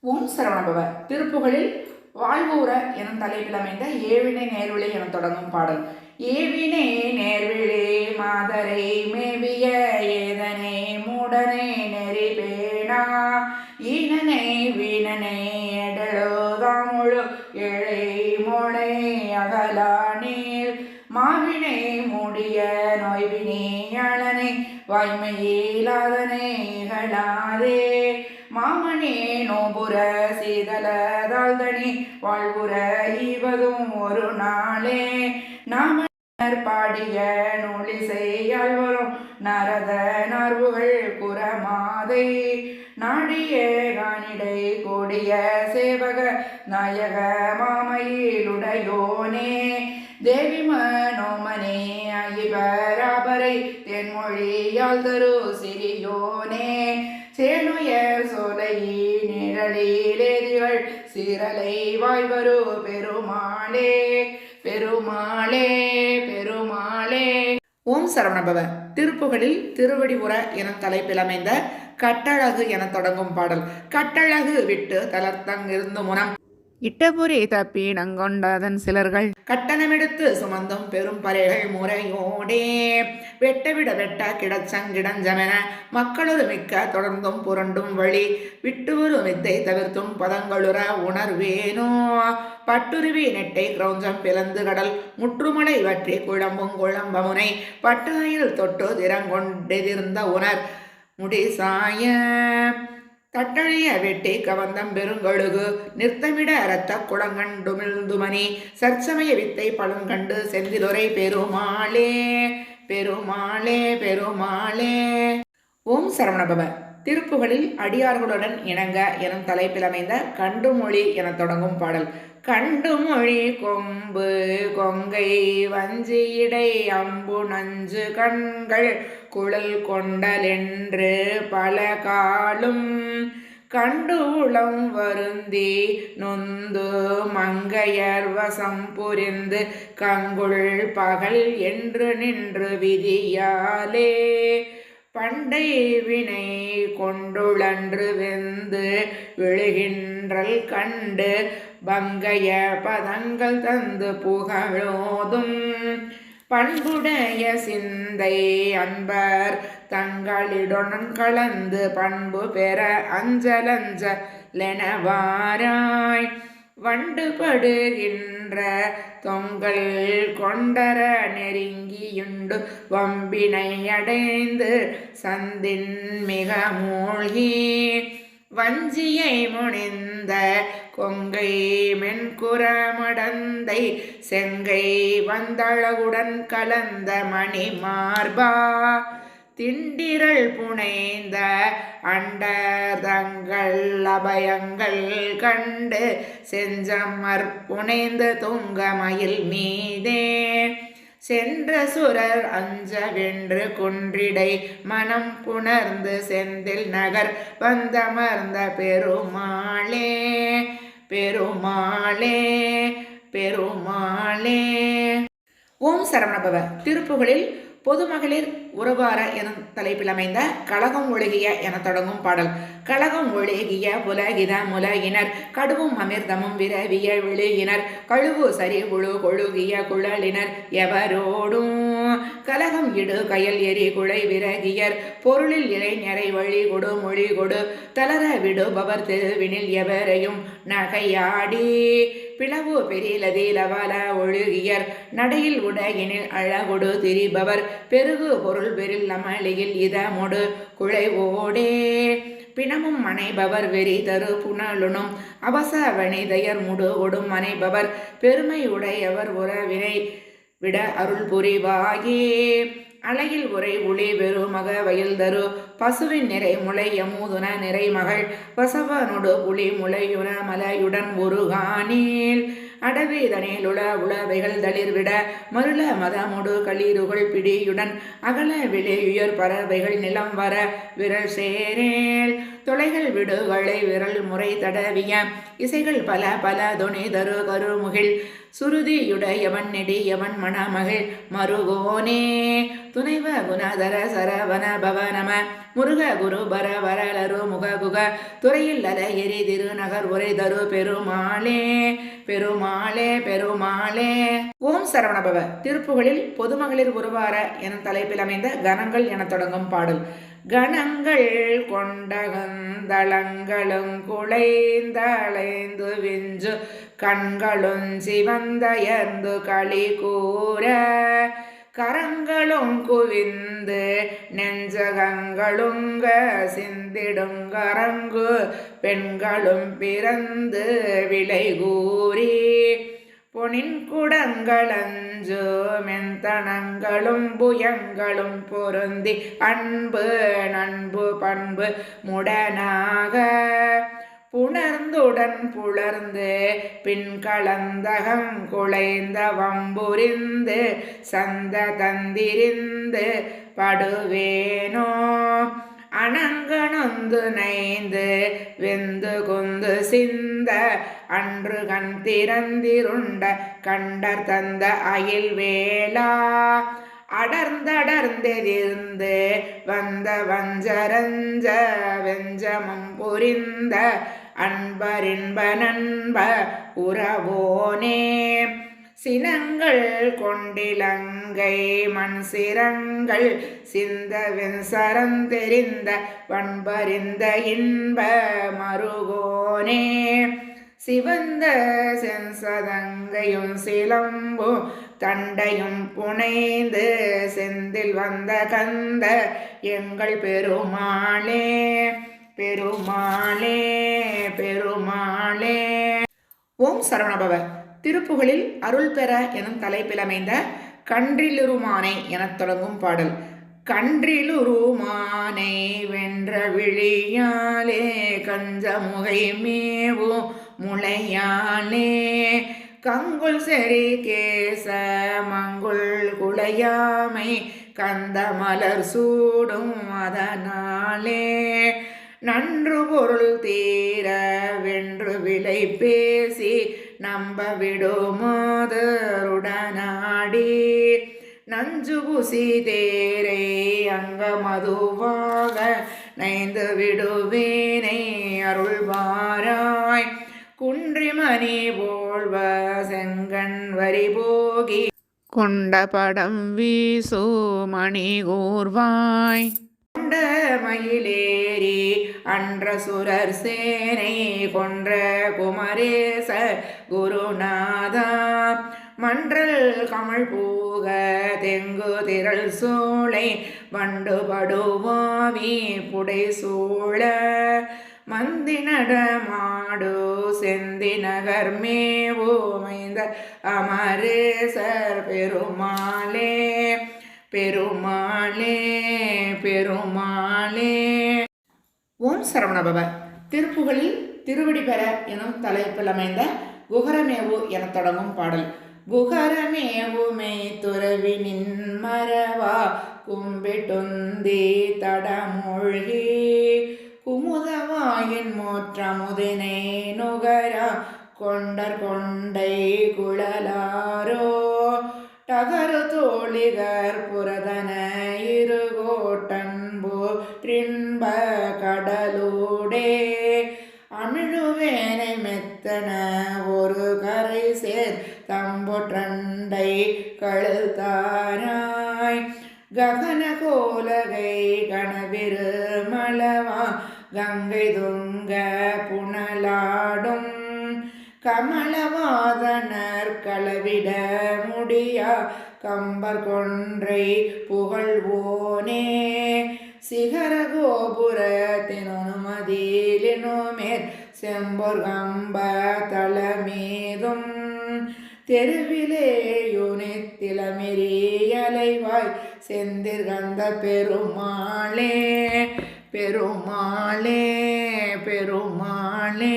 ஓம் சரவணபவ. திருப்புகளில் வாழ்வூர எனும் தலைப்பில் அமைந்த ஏவினை நேர்விழி என தொடங்கும் பாடல். ஏவினே நேர்விழே மாதரை மேவிய ஏதனே மூடனே நெறி பேணா. ஈனனை வீணனை எடலோதாமுழு எழை மோளை அகலா நீர். மாவினை மூடிய நோய்வினே வாய்மையிலாதனை இகழாதே மாமணி நோபுர சீதலதாழ்தனி வாழ்வுற ஈவதும் ஒரு நாளே. நாம பாடிய நூலிசையால் வரும் நரத நார்வுகள் குரமாதை. நாடிய காணிடை கூடிய சேவக நாயக மாமையிலுடையோனே. தேவி மனோமனே ஐபராபரை தென்மொழியால் தரு சிறியோனே. சேனுயர் சோலை நிழலிலேதிகள் சீரலை வாய்வரு பெருமாளே பெருமாளே பெருமாளே. ஓம் சரவணபவ. திருப்புகளில் திருவடி உர என தலைப்பில் அமைந்த கட்டழகு என தொடங்கும் பாடல் கட்டழகு விட்டு தளர்த்தங்கிருந்து முனம். இட்டபுரி தப்பி நங்கொண்டதன் சிலர்கள். கட்டணமெடுத்து சுமந்தும் பெரும் பறைகள் முறையோடே. வெட்டவிட வெட்ட கிடச்சங்கிடஞ்சமென மக்களொரு மிக்க தொடர்ந்தும் புரண்டும் வழி. விட்டுவரு மித்தை தவிர்த்தும் பதங்களுற உணர்வேனோ. பட்டுருவி நெட்டை கிரௌஞ்சம் பிளந்து கடல். முற்றுமலை வற்றி குழம்பும் குழம்பமுனை. பட்டுகையில் தொட்டு திறங்கொண்டெதிர்ந்த உணர். முடிசாய தட்டழிய வெட்டி கவந்தம் பெருங்கழுகு நிறுத்தமிட அரத்த குளங்கண்டுமிழ்ந்துமணி சற்சமய வித்தை பழங்கண்டு செந்திலுரை பெருமாளே பெருமாளே பெருமாளே. ஓம் சரவணபவ. திருப்புகளில் அடியார்களுடன் இணங்க எனும் தலைப்பில் அமைந்த கண்டுமொழி என தொடங்கும் பாடல். கண்டு மொழி கொம்பு கொங்கை வஞ்சியிடை அம்பு நஞ்சு கண்கள் குழல் கொண்டலென்று பல காலும். கண்டு உளம் வருந்தி நொந்து மங்கையர் வசம் புரிந்து கங்குள் பகல் என்று நின்று விதியாலே. பண்டை வினை கொண்டுளன்று வெந்து விழுகின்றல் கண்டு பங்கைய பதங்கள் தந்து புகழோதும். பண்புடைய சிந்தை அன்பர் தங்களிடன் கலந்து பண்பு பெற அஞ்சலஞ்ச லெனவாராய் வண்டுபடுகின்ற தொங்கல் கொண்டர நெருங்கியுண்டு. வம்பினை அடைந்து சந்தின் மிக மூழ்கி வஞ்சியை முனிந்த கொங்கை மென்குரமடந்தை செங்கை வந்தழகுடன் கலந்த மணி மார்பா திண்டிரள் புனைந்த அண்டதங்கள் அபயங்கள் கண்டு செஞ்சமர் புனைந்து துங்கமயில் மீதே. சென்ற சுரர் அஞ்ச வென்று குன்றிடை மனம் புணர்ந்து செந்தில் நகர் வந்தமர்ந்த பெருமாளே பெருமாளே பெருமாளே. ஓம் சரவணபவ. திருப்புகளில் பொதுமகளிர் உறவார எனும் தலைப்பில் அமைந்த கழகம் ஒழுகிய என தொடங்கும் பாடல். கழகம் ஒழுகிய புலகித முலகினர் கடுவும் அமிர்தமும் விரவிய விழுகினர் கழுவு சரி குழு கொழுகிய குழலினர் எவரோடும். கலகம் இடு கயல் எரி குழை விரகியர் பொருளில் இளைஞரை வழி கொடு மொழி கொடு தளர விடுபவர் திருவினில் எவரையும் நகையாடி. பிளவு பெரிலதிலவல ஒழுகியர். நடையில் உடையினில் அழகொடு திரிபவர். பெருகு பொருள் பெரில் அமளியில் இதமொடு குழைவோடே. பிணமும் மனைபவர் வெறி தரு புனலுனும். அவச வனிதையர் முடு ஒடும் மனைபவர் பெருமை உடையவர் உறவினை விட அருள் புரிவாயே. அலையில் உரை ஒளி வெறுமக வயல் தரு பசுவின் நிறை முளை யமூதுன நிறை மகள் வசவனொடு புலி முளையுன மலையுடன் ஒரு காணீல். அடவி தனியிலுள உளவைகள் தளிர்விட மருள மதமுடு களீருகள் பிடியுடன் அகல விளையுயர் பறவைகள் நிலம் வர விரல் சேரேல். தொலைகள் விடுகளை விரல் முறை தடவிய இசைகள் பல பல துணி தரு கருமுகில் சுருதியுடையவன் நெடியவன் மணமகள் மருகோனே. துணைவ குணதர சரவண பவனம முருக குரு பர வரலரு முக குக துறையில் அல எரி திருநகர் உரை தரு பெருமாளே. பெருமாளே பெருமாளே. ஓம் சரவணபவ. திருப்புகளில் பொதுமகளிர் உருவார என தலைப்பில் அமைந்த கணங்கள் என தொடங்கும் பாடல். கணங்கள் கொண்டகந்தளங்களும் குலைந்தளைந்து விஞ்சு கண்களும் சிவந்தயர்ந்து களி கூற கரங்களும் குவிந்து நெஞ்சகங்களுங்க சிந்திடும் கரங்கு பெண்களும் பிறந்து விலை கூறி பொனின் குடங்களஞ்சு மெந்தனங்களும் புயங்களும் பொருந்தி அன்பு நண்பு பண்பு முடனாக புணர்ந்துடன் புலர்ந்து பின் கலந்தகம் குலைந்த வம்புரிந்து சந்த தந்திரிந்து படுவேனோ? அணங்கணொந்து நைந்து வெந்து குந்து சிந்த அன்று கண் திறந்திருண்ட கண்டர் தந்த அயில் வேளா? அடர்ந்தடர்ந்தெதிர்ந்து வந்த வஞ்சரஞ்ச வெஞ்சமம் புரிந்த அன்பரின்ப நண்ப உறவோனே. சினங்கள் கொண்டிலங்கை மண் சிரங்கள் சிந்தவின் சரந்தெறிந்த வன்பறிந்த இன்ப மருகோனே. சிவந்த சென்சதங்கையும் சிலம்பும் தண்டையும் புனைந்து செந்தில் வந்த கந்த எங்கள் பெருமாளே. பெருமாளே பெருமாளே. ஓம் சரவணபவ. திருப்புகளில் அருள் பெற எனும் தலைப்பில் அமைந்த கன்றிலுருமானை எனத் தொடங்கும் பாடல். கன்றிலுருமானை வென்ற விழியாலே கஞ்சமுகை மேவும் முளையானே. கங்குள் செறி கேச மங்குள் குளையாமை கந்த மலர் சூடும் அதனாலே. நன்று பொருள் தீர வென்று விலை பேசி நம்ப விடுமாதருடனாடி நஞ்சு புசி தேரை அங்க மதுவாக நைந்து விடுவேனை அருள்வாராய். குன்றிமணி போல்வ செங்கண் வரி போகி. கொண்ட படம் வீசோ மணி கூர்வாய். கொண்ட மயிலேறி அன்ற சுரர் சேனை கொன்ற குமரேச குருநாதா. மன்றல் கமல் பூக தெங்கு திரள் சோலை வண்டுபடுவாவி புடை சூழ. மந்தி நடமாடு செந்தி நகர் மேவோமைந்த அமரேசர் பெருமாளே. பெருமாளே பெருமாளே. ஓம் சரவணபவ திருப்புகளில் திருவடி பெற எனும் தலைப்பில் அமைந்த குகரமேவு என தொடங்கும் பாடல். குகரமேவுமே துறவி நின்மரவா கும்பிட்டுந்தி தடமொழி குமுதவாயின் மோற்றமுதினை நுகரா கொண்டர் கொண்டை குழலாரோ. டகரு தோழிகர் புரதன இருகோட்டன்பு ரின்ப கடலோடே. அமிழுவேனை மெத்தன ஒரு கரை சேர் தம்பொற்றண்டை கழுத்தாராய். ககன கோலகை கணவிரு மலவா கங்கை துங்க புனலாடும் கமலவாதனர் களவிட முடியா? கம்பர் கொன்றை புகழ்வோனே. சிகர கோபுரத்தினுமதியினுமேற் செம்பொர் கம்ப தளமீதும் தெருவிலேயுனித்திலமெரியலைவாய் செந்திர்கந்த பெருமாளே பெருமாளே பெருமாளே.